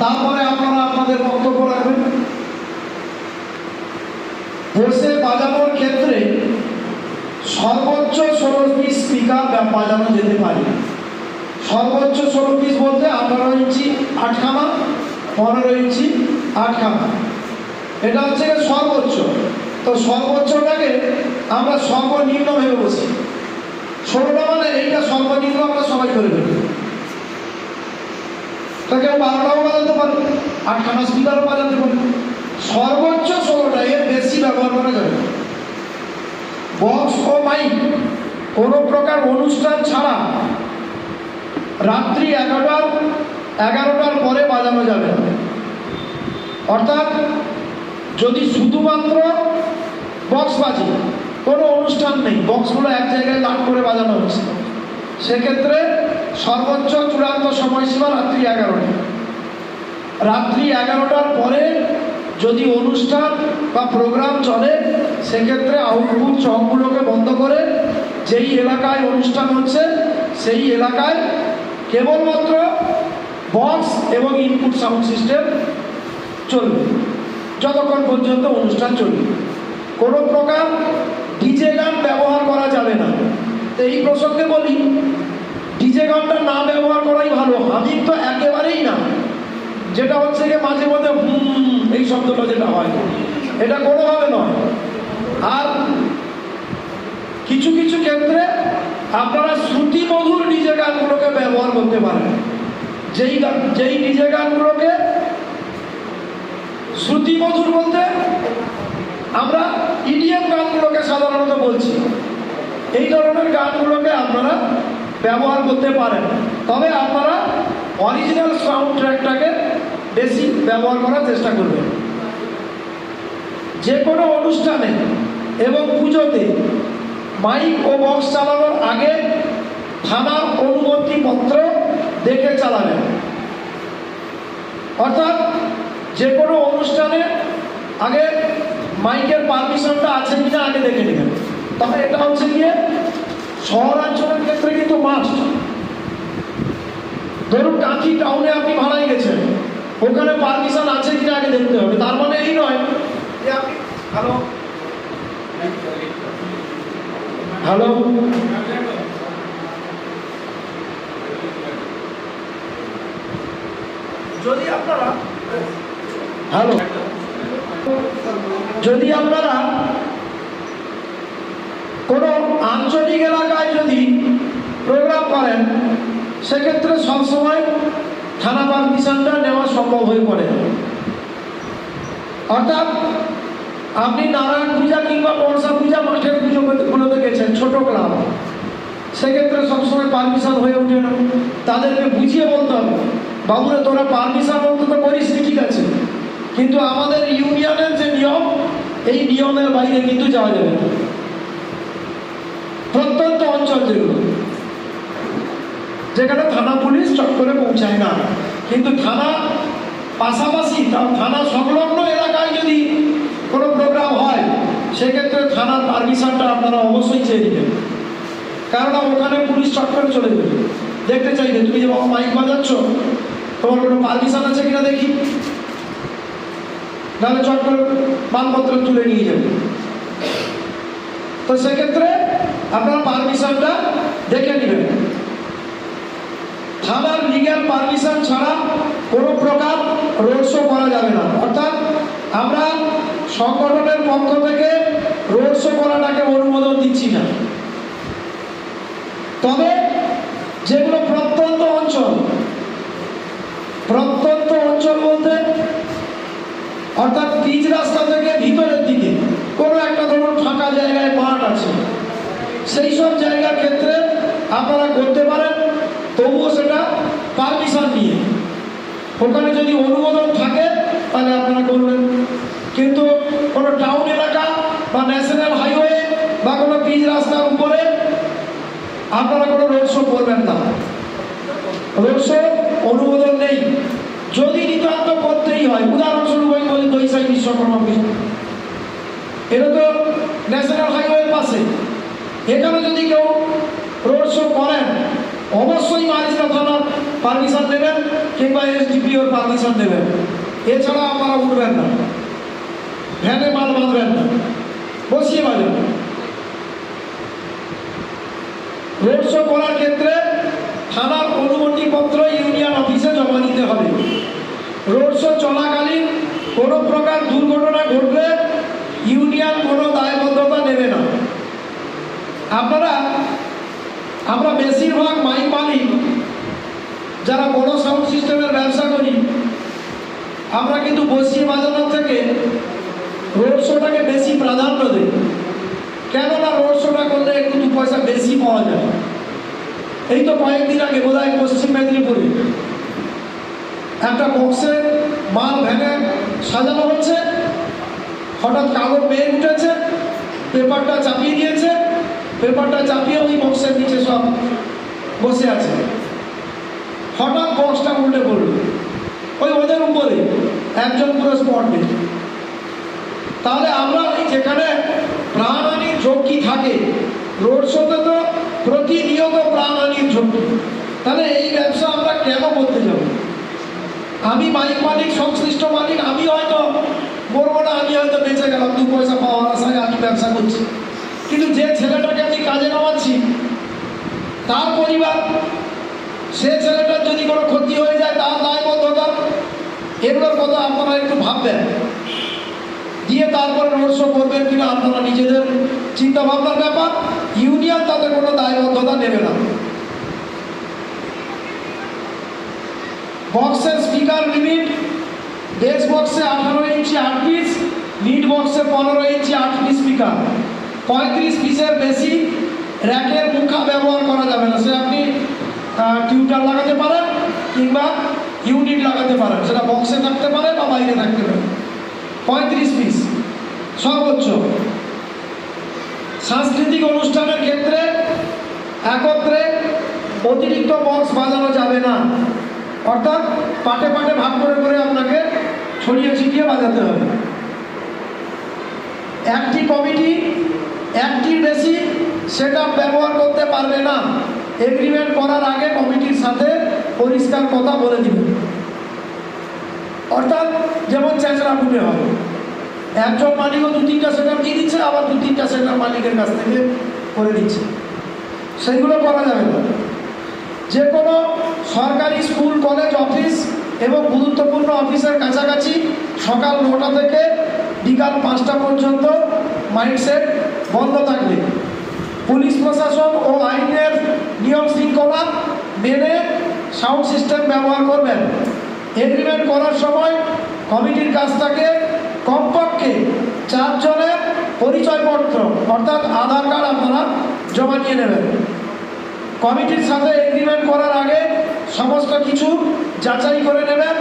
তারপরে আপনারা আপনাদের বক্তব্য রাখবেন। বসে বাজানোর ক্ষেত্রে সর্বোচ্চ ষোলো পিস স্পিকার বাজানো যেতে পারে। সর্বোচ্চ ষোলো পিস বলতে আঠারো ইঞ্চি আটখানা পনেরো ইঞ্চি আটখানা এটা হচ্ছে সর্বোচ্চ। তো সর্বোচ্চটাকে আমরা সর্বনিম্ন ভেবে বসি। ষোলোটা মানে এইটা সর্বনিম্ন আমরা সবাই করে ফেলি। তো কেউ বারোটাও বাজাতে পারে, আটখানা স্পিকারও বাজাতে পারে। সর্বোচ্চ ষোলোটা, এর বেশি ব্যবহার করা যাবে বক্স ও মাইক কোনো প্রকার অনুষ্ঠান ছাড়া রাত্রি এগারোটার এগারোটার পরে বাজানো যাবে অর্থাৎ যদি শুধুমাত্র বক্স বাজে, কোনো অনুষ্ঠান নেই। বক্সগুলো এক জায়গায় লাট করে বাজানো হচ্ছে। সেক্ষেত্রে সর্বোচ্চ চূড়ান্ত সময়সীমা রাত্রি এগারোটা। রাত্রি এগারোটার পরে যদি অনুষ্ঠান বা প্রোগ্রাম চলে, সেক্ষেত্রে আউটপুট চকগুলোকে বন্ধ করে যেই এলাকায় অনুষ্ঠান হচ্ছে, সেই এলাকায় কেবলমাত্র বক্স এবং ইনপুট সাউন্ড সিস্টেম চলবে, যতক্ষণ পর্যন্ত অনুষ্ঠান চলবে। কোনো প্রকার ডিজে গান ব্যবহার করা যাবে না। তো এই প্রসঙ্গে বলি গানটা না ব্যবহার করাই ভালো। আমি তো একেবারেই না। যেটা হচ্ছে গিয়ে মাঝে মধ্যে হুম, এই শব্দটা যেটা হয়। এটা কোনোভাবে নয়। আর কিছু কিছু ক্ষেত্রে আপনারা শ্রুতি মধুর ডিজে গানগুলোকে ব্যবহার করতে পারেন। যেই গান যেই ডিজে গানগুলোকে শ্রুতি মধুর বলতে আমরা ইডিএম গানগুলোকে সাধারণত বলছি। এই ধরনের গানগুলোকে আপনারা ব্যবহার করতে পারেন। তবে আপনারা অরিজিনাল সাউন্ড ট্র্যাকটাকে বেশি ব্যবহার করার চেষ্টা করবেন। যে কোনো অনুষ্ঠানে এবং পুজোতে মাইক ও বক্স চালানোর আগে থানার অনুমতিপত্র দেখে চালাবেন। অর্থাৎ যে কোনো অনুষ্ঠানে আগে মাইকের পারমিশনটা আছে কিনা আগে দেখে নেবেন। তবে এটা হচ্ছে গিয়ে শহরাঞ্চলের ক্ষেত্রে কিন্তু মাস্ট ধরুন কাঁথি টাউনে আপনি ভাড়ায় গেছেন ওখানে পারমিশন আছে কিনা আগে দেখতে হবে তার মানে এই নয়। যে আপনি হ্যালো হ্যালো যদি আপনারা হ্যালো যদি আপনারা কোনো আঞ্চলিক এলাকায় যদি প্রোগ্রাম করেন, সেক্ষেত্রে সবসময় থানা পারমিশনটা নেওয়া সম্ভব হয়ে পড়ে। অর্থাৎ আপনি নারায়ণ পূজা কিংবা মনসা পূজা মাঠের পুজোগুলোতে গেছেন, ছোট ক্লাব। সেক্ষেত্রে সবসময় পারমিশন হয়ে ওঠে না। তাদেরকে বুঝিয়ে বলতে হবে, বাবুরে, তোরা পারমিশন অন্তত করিস ঠিক আছে। কিন্তু আমাদের ইউনিয়নের যে নিয়ম, এই নিয়মের বাইরে কিন্তু যাওয়া যাবে না। প্রত্যন্ত অঞ্চল যেগুলো। যেখানে থানা পুলিশ চট করে পৌঁছায় না। কিন্তু থানা পাশাপাশি থানা সংলগ্ন এলাকায় যদি কোনো প্রোগ্রাম হয়, সেক্ষেত্রে থানার পারমিশনটা আপনারা অবশ্যই চেয়ে নেবেন। কারণ ওখানে পুলিশ চট করে চলে যাবে। দেখতে চাইবে তুমি যে বাবা মাইক বাজাচ্ছ, তোমার কোনো পারমিশন আছে কিনা দেখি। নাহলে চট করে মালপত্র তুলে নিয়ে যাবে। তো সেক্ষেত্রে আপনারা পারমিশনটা দেখে নেবেন। থানার লিগ্যাল পারমিশন ছাড়া কোনো প্রকার রোড শো করা যাবে না। অর্থাৎ আমরা সংগঠনের পক্ষ থেকে রোড শো করাটাকে অনুমোদন দিচ্ছি না। তবে যেগুলো প্রত্যন্ত অঞ্চল প্রত্যন্ত অঞ্চল বলতে অর্থাৎ পিচ রাস্তা থেকে ভিতরের দিকে কোনো একটা ধরুন ফাঁকা জায়গায় মাঠ আছে সেই সব জায়গার ক্ষেত্রে আপনারা করতে পারেন, তবুও সেটা পারমিশন নিয়ে। ওখানে যদি অনুমোদন থাকে, তাহলে আপনারা করবেন। কিন্তু কোনো টাউন এলাকা বা ন্যাশনাল হাইওয়ে বা কোনো পিচ রাস্তার উপরে আপনারা কোনো রোড শো করবেন না। রোড শো অনুমোদন নেই। যদি নিতান্ত করতেই হয়, উদাহরণস্বরূপ আমি বলি দইসাই বিশ্বকর্মা এটা তো ন্যাশনাল হাইওয়ের পাশে। এখানে যদি কেউ রোড শো করেন, অবশ্যই মারিস্তা থানার পারমিশন দেবেন কিংবা এসডিপিওর পারমিশন দেবেন এছাড়া আপনারা উঠবেন না। ভ্যানে মাল বাঁধবেন না। বসিয়ে বাজান। রোড শো করার ক্ষেত্রে থানার অনুমতিপত্র ইউনিয়ন অফিসে জমা দিতে হবে। রোড শো চলাকালীন কোনো প্রকার দুর্ঘটনা ঘটলে ইউনিয়ন কোনো দায়বদ্ধতা নেবে না। আপনারা, আমরা বেশিরভাগ মাইক মালিক যারা বড় সাউন্ড সিস্টেমের ব্যবসা করি, আমরা কিন্তু বসিয়ে বাজানোর থেকে রোড শোটাকে বেশি প্রাধান্য দিই। কেননা রোড শোটা করলে একটু দু পয়সা বেশি পাওয়া যায়। এই তো কয়েকদিন আগে বোধ হয় পশ্চিম মেদিনীপুরে একটা বক্সে মাল ভ্যানে সাজানো হচ্ছে, হঠাৎ কালো মেঘ উঠেছে পেপারটা চাপিয়ে দিয়েছে পেপারটা চাপিয়ে ওই বক্সের নিচে সব বসে আছে। হঠাৎ বক্সটা উল্টে পড়ল। ওই ওদের উপরে একজন পুরো স্পট তাহলে আমরা যেখানে প্রাণহানির ঝুঁকি থাকে রোড শোতে তো প্রতিনিয়ত প্রাণহানির ঝুঁকি। তাহলে এই ব্যবসা আমরা কেন করতে যাব? আমি মালিক মালিক, সংশ্লিষ্ট মালিক, আমি হয়তো বলব না, আমি হয়তো বেঁচে গেলাম, দু পয়সা পাওয়ার আশায় আমি ব্যবসা করছি। যে ছেলেটাকে আমি কাজে নামাচ্ছি, তার পরিবার, সে ছেলেটার যদি কোনো ক্ষতি হয়ে যায়, তার দায়বদ্ধতা, এগুলোর কথা আপনারা একটু ভাববেন। দিয়ে তারপরে শো করবেন কিনা আপনারা নিজেদের চিন্তা ভাবনার ব্যাপার, ইউনিয়ন তাতে কোনো দায়বদ্ধতা নেবে না। বক্সের স্পিকার লিমিট বেস বক্সে আঠারো ইঞ্চি আট পিস মিড বক্সে পনেরো ইঞ্চি আট পিস স্পিকার। পঁয়ত্রিশ পিসের বেশি র্যাকের মুখা ব্যবহার করা যাবে না। সে আপনি টিউটার লাগাতে পারেন কিংবা ইউনিট লাগাতে পারেন। সেটা বক্সে থাকতে পারে বা বাইরে থাকতে পারে। পঁয়ত্রিশ পিস, সর্বোচ্চ। সাংস্কৃতিক অনুষ্ঠানের ক্ষেত্রে একত্রে অতিরিক্ত বক্স বাজানো যাবে না। অর্থাৎ পাটে পাটে ভাগ করে করে আপনাকে ছড়িয়ে ছিটিয়ে বাজাতে হবে। একটি কমিটি একটির বেশি সেটা ব্যবহার করতে পারবে না। এগ্রিমেন্ট করার আগে কমিটির সাথে পরিষ্কার কথা বলে দিবে। অর্থাৎ যেমন চেঁচড়া ফুটে হয়। একজন মালিকও দু তিনটা সেটার দিয়ে দিচ্ছে, আবার দু তিনটা সেটার মালিকের কাছ থেকে করে দিচ্ছে। সেইগুলো করা যাবে না। যে কোনো সরকারি স্কুল, কলেজ, অফিস এবং গুরুত্বপূর্ণ অফিসের কাছাকাছি সকাল নটা থেকে বিকাল পাঁচটা পর্যন্ত মাইন্ডসেট বন্ধ থাকবে। পুলিশ প্রশাসন ও আইনের নিয়ম শৃঙ্খলা মেনে সাউন্ড সিস্টেম ব্যবহার করবেন। এগ্রিমেন্ট করার সময় কমিটির কাছ থেকে কমপক্ষে চারজনের পরিচয়পত্র, অর্থাৎ আধার কার্ড আপনারা জমা নিয়ে নেবেন কমিটির সাথে এগ্রিমেন্ট করার আগে সমস্ত কিছু যাচাই করে নেবেন।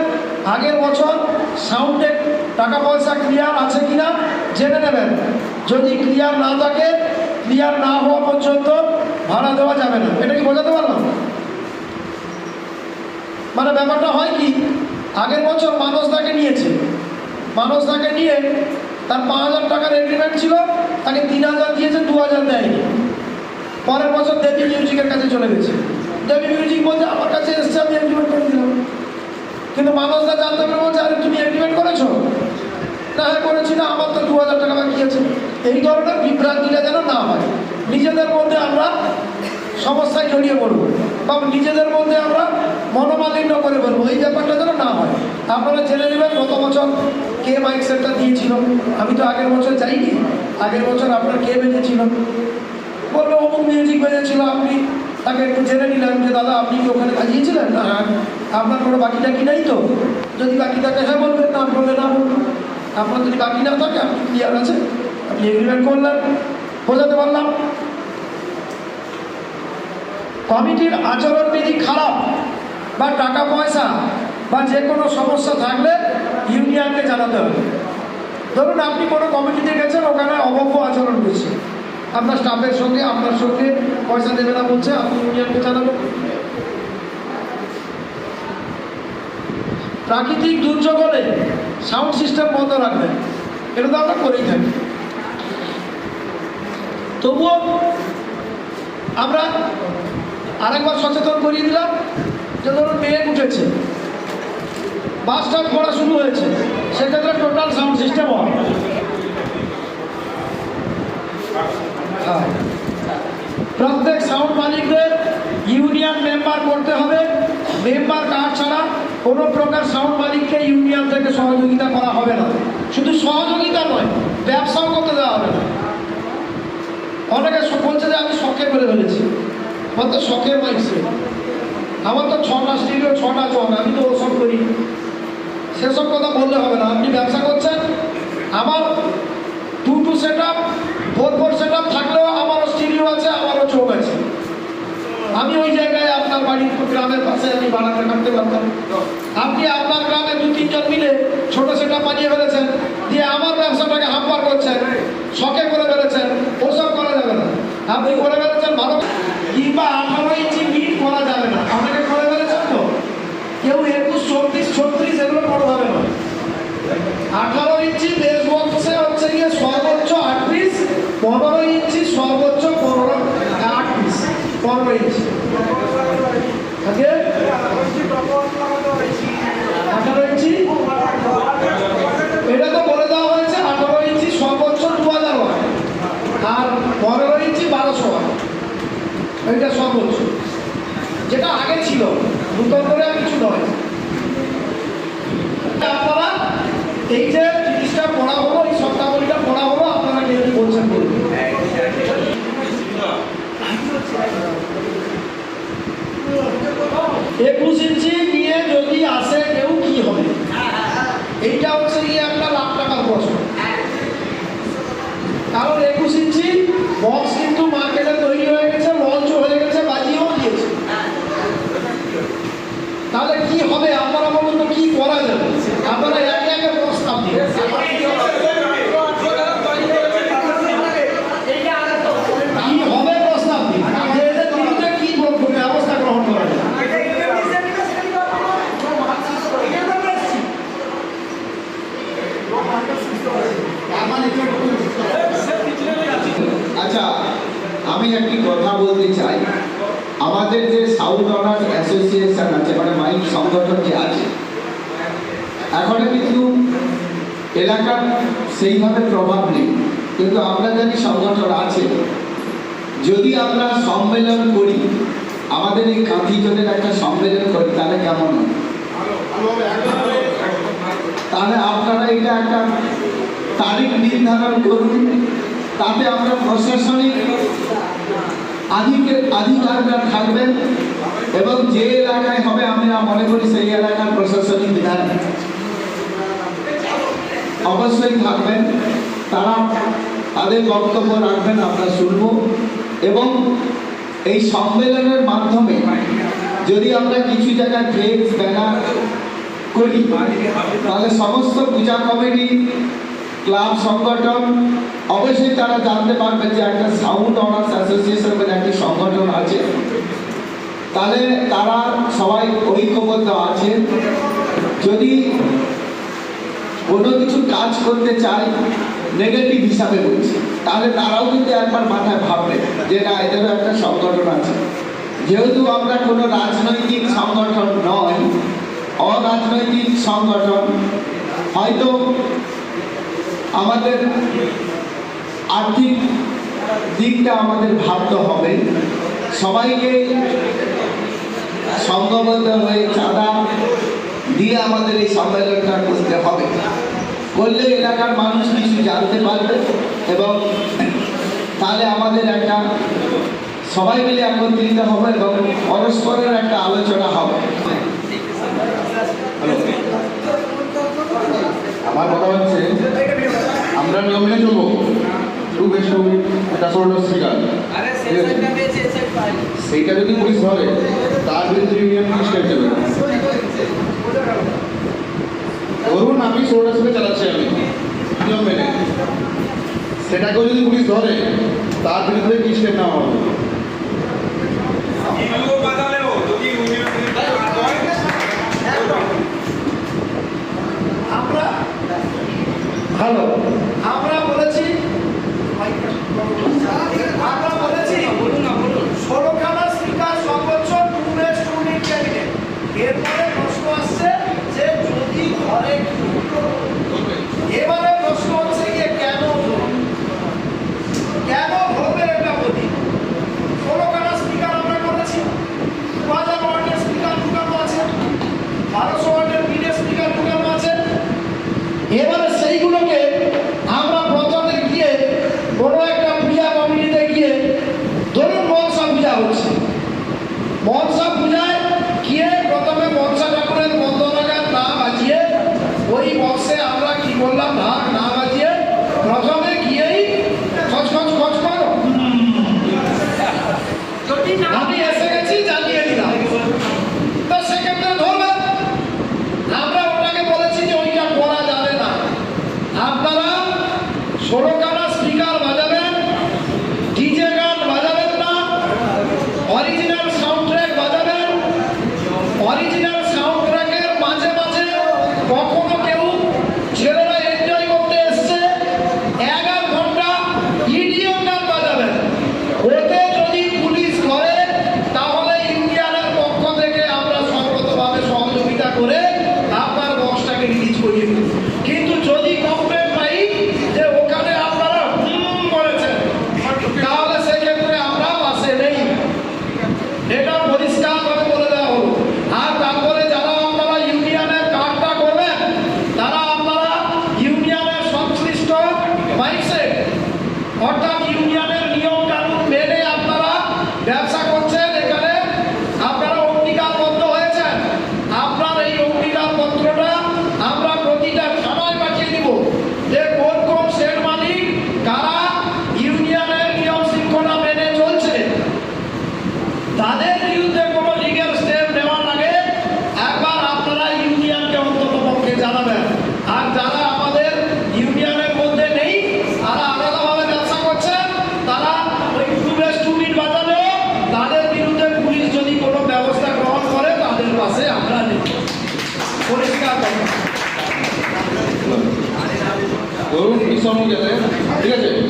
আগের বছর সাউন্ডের টাকা পয়সা ক্লিয়ার আছে কিনা জেনে নেবেন। যদি ক্লিয়ার না থাকে ক্লিয়ার না হওয়া পর্যন্ত ভাড়া দেওয়া যাবে না। এটা কি বোঝাতে পারলাম? মানে ব্যাপারটা হয় কি, আগের বছর মানুষ তাকে নিয়েছে। মানুষ তাকে নিয়ে তার পাঁচ হাজার টাকার এগ্রিমেন্ট ছিল, তাকে তিন হাজার দিয়েছে, দু হাজার দেয়নি। পরের বছর দেবী মিউজিকের কাছে চলে গেছে। দেবী মিউজিক বলছে, আমার কাছে এসছে, আমি এগ্রিমেন্ট করে দিলাম। কিন্তু মানুষরা জানতে পারে বলছে আরে তুমি এগ্রিমেন্ট করেছ? না করেছি না আমার তো দু হাজার টাকা বাকি আছে। এই ধরনের বিভ্রান্তিটা যেন না হয়। নিজেদের মধ্যে আমরা সমস্যায় জড়িয়ে পড়ব বা নিজেদের মধ্যে আমরা মনোমালিন্য করে বলব এই ব্যাপারটা যেন না হয়। আপনারা জেনে নেবেন, গত বছর কে মাইক সেটটা দিয়েছিল। আমি তো আগের বছর যাইনি। আগের বছর আপনার কে বেঁচেছিল বলল অমুক মিউজিক বেজেছিল, আপনি তাকে একটু জেনে নিলেন যে, দাদা, আপনি কি ওখানে বাজিয়েছিলেন না, আপনার কোনো বাকি টাকি নাই তো? যদি বাকি থাকে হ্যাঁ বলবেন না বললে না আপনার যদি বাকি না থাকে, আপনি ক্লিয়ার আছে? আপনি এগ্রিমেন্ট করলেন, বোঝাতে পারলাম? কমিটির আচরণবিধি খারাপ, বা টাকা পয়সা, বা যে কোনো সমস্যা থাকলে ইউনিয়নকে জানাতে হবে। ধরুন আপনি কোনো কমিটিতে গেছেন, ওখানে অবজ্ঞ আচরণ করছে। আপনার স্টাফের সঙ্গে, আপনার সঙ্গে পয়সা দেবে না বলছে, আপনি ইউনিয়নকে জানাবেন। প্রাকৃতিক দুর্যোগ হলে সাউন্ড সিস্টেম বন্ধ রাখবেন। এটা তো আমরা করেই থাকি। তবুও আমরা আরেকবার সচেতন করিয়ে দিলাম যে ধরুন মেয়ে উঠেছে, বাস স্টার্ট করা শুরু হয়েছে, সেক্ষেত্রে টোটাল সাউন্ড সিস্টেম হয় হ্যাঁ। প্রত্যেক সাউন্ড মালিকদের ইউনিয়ন মেম্বার করতে হবে। মেম্বার কার্ড ছাড়া কোনো প্রকার সাউন্ড মালিককে ইউনিয়ন থেকে সহযোগিতা করা হবে না। শুধু সহযোগিতা নয়, ব্যবসাও করতে দেওয়া হবে না। অনেকে বলছে যে আমি শখে করে ফেলেছি। আমার তো শখের মাইছে আমার তো ছটা স্টিরিও ছটা জন আমি তো ওসব করি। সেসব কথা বললে হবে না। আপনি ব্যবসা করছেন, আমার two two set up four four set up থাকলেও আমারও স্টিরিও আছে, আমারও চোখ আছে। আমি ওই জায়গায় আপনার বাড়ির গ্রামের পাশে আমি বাড়াতে কাটতে পারতাম। আপনি আপনার গ্রামে দু, তিনজন মিলে ছোট সেট বানিয়ে ফেলেছেন, দিয়ে আমার ব্যবসাটাকে হাম্পার করছেন, শখে করে ফেলেছেন, ওসব করা যাবে না। আপনি করে ফেলেছেন ভালো কিংবা আঠারো ইঞ্চি মিট করা যাবে না। আপনাকে করে ফেলেছেন তো? কেউ একুশ, চব্বিশ, ছত্রিশ এগুলো বড় হবে না। আঠারো ইঞ্চি বেস বক্সে হচ্ছে গিয়ে সর্বোচ্চ আট পিস পনেরো ইঞ্চি সর্বোচ্চ পনেরো আট পিস ইঞ্চি? এটা তো বলে দেওয়া হয়েছে, আঠারো ইঞ্চি সর্বোচ্চ দু হাজার ওয়াট। আর পনেরো ইঞ্চি বারোশো ওয়াট। এটা সর্বোচ্চ। যেটা আগে ছিল, নূতন করে আর কিছু নয়। আপনারা এই যে জিনিসটা পড়া হলো এই শব্দাবলীটা পড়া হলো আপনারা কেউ কি বলছেন বলুন একুশ ইঞ্চি নিয়ে যদি আসে কেউ কি হবে? এইটা হচ্ছে গিয়ে একটা লাখ টাকার প্রশ্ন। কারণ একুশ ইঞ্চি বক্স কিন্তু মার্কেটে তৈরি হয়ে গেছে লঞ্চ হয়ে গেছে, বাজিয়েও দিয়েছে। তাহলে কি হবে? আপনারা বলুন তো কি করা যাবে? আপনারা একে একে প্রস্তাব দিন কি হবে প্রস্তাব দিন যে এদের বিরুদ্ধে কি ব্যবস্থা গ্রহণ করা যায় আচ্ছা আমি একটি কথা বলতে চাই আমাদের যে সাউথ অনার্স অ্যাসোসিয়েশন আছে মানে মাইক সংগঠন যে আছে এখনও কিন্তু এলাকার সেইভাবে প্রভাব নেই। কিন্তু আমরা জানি সংগঠন আছে। যদি আমরা সম্মেলন করি, আমাদের এই কাঁথি জনের একটা সম্মেলন করি, তাহলে কেমন হয়? তাহলে আপনারা এটা একটা তারিখ নির্ধারণ করুন। তাতে আমরা প্রশাসনিক আধিকের আধিকাররা থাকবেন এবং যে এলাকায় হবে আমরা মনে করি সেই এলাকার প্রশাসনিক বিধান অবশ্যই থাকবেন। তারা তাদের বক্তব্য রাখবেন, আমরা শুনব। এবং এই সম্মেলনের মাধ্যমে যদি আমরা কিছু জায়গায় ফ্লেক্স ব্যানার করি, তাহলে সমস্ত পূজা কমিটি, ক্লাব, সংগঠন, অবশ্যই তারা জানতে পারবে যে একটা সাউন্ড অনার্স অ্যাসোসিয়েশন বলে একটি সংগঠন আছে। তাহলে তারা সবাই ঐক্যবদ্ধ আছে যদি কোনো কিছু কাজ করতে চায় নেগেটিভ হিসাবে বলছি। তাহলে তারাও কিন্তু একবার মাথায় ভাববে যে না এদেরও একটা সংগঠন আছে। যেহেতু আমরা কোনো রাজনৈতিক সংগঠন নয়, অরাজনৈতিক সংগঠন, হয়তো আমাদের আর্থিক দিকটা আমাদের ভাবতে হবে। সবাইকে সংঘবদ্ধ হয়ে চাঁদা দিয়ে আমাদের এই সম্মেলনটা করতে হবে। করলে এলাকার মানুষ কিছু জানতে পারবে এবং তাহলে আমাদের একটা সবাই মিলে একত্রিত হবে এবং পরস্পরের একটা আলোচনা হবে। আমার কথা হচ্ছে আমরা নিয়ম মেনে চলবো টু বেশি এটা স্পিকার সেইটা যদি পুলিশ ধরে তার বিরুদ্ধে ইউনিয়ন কি স্টেপ দেবে ধরুন আমি ষোলোটার সাথে চালাচ্ছি আমি নিয়ম মেনে। সেটাকেও যদি পুলিশ ধরে তার বিরুদ্ধে কি স্টেপ নেওয়া হবে? ভালো। আমরা বলেছি আমরা ঠিক আছে?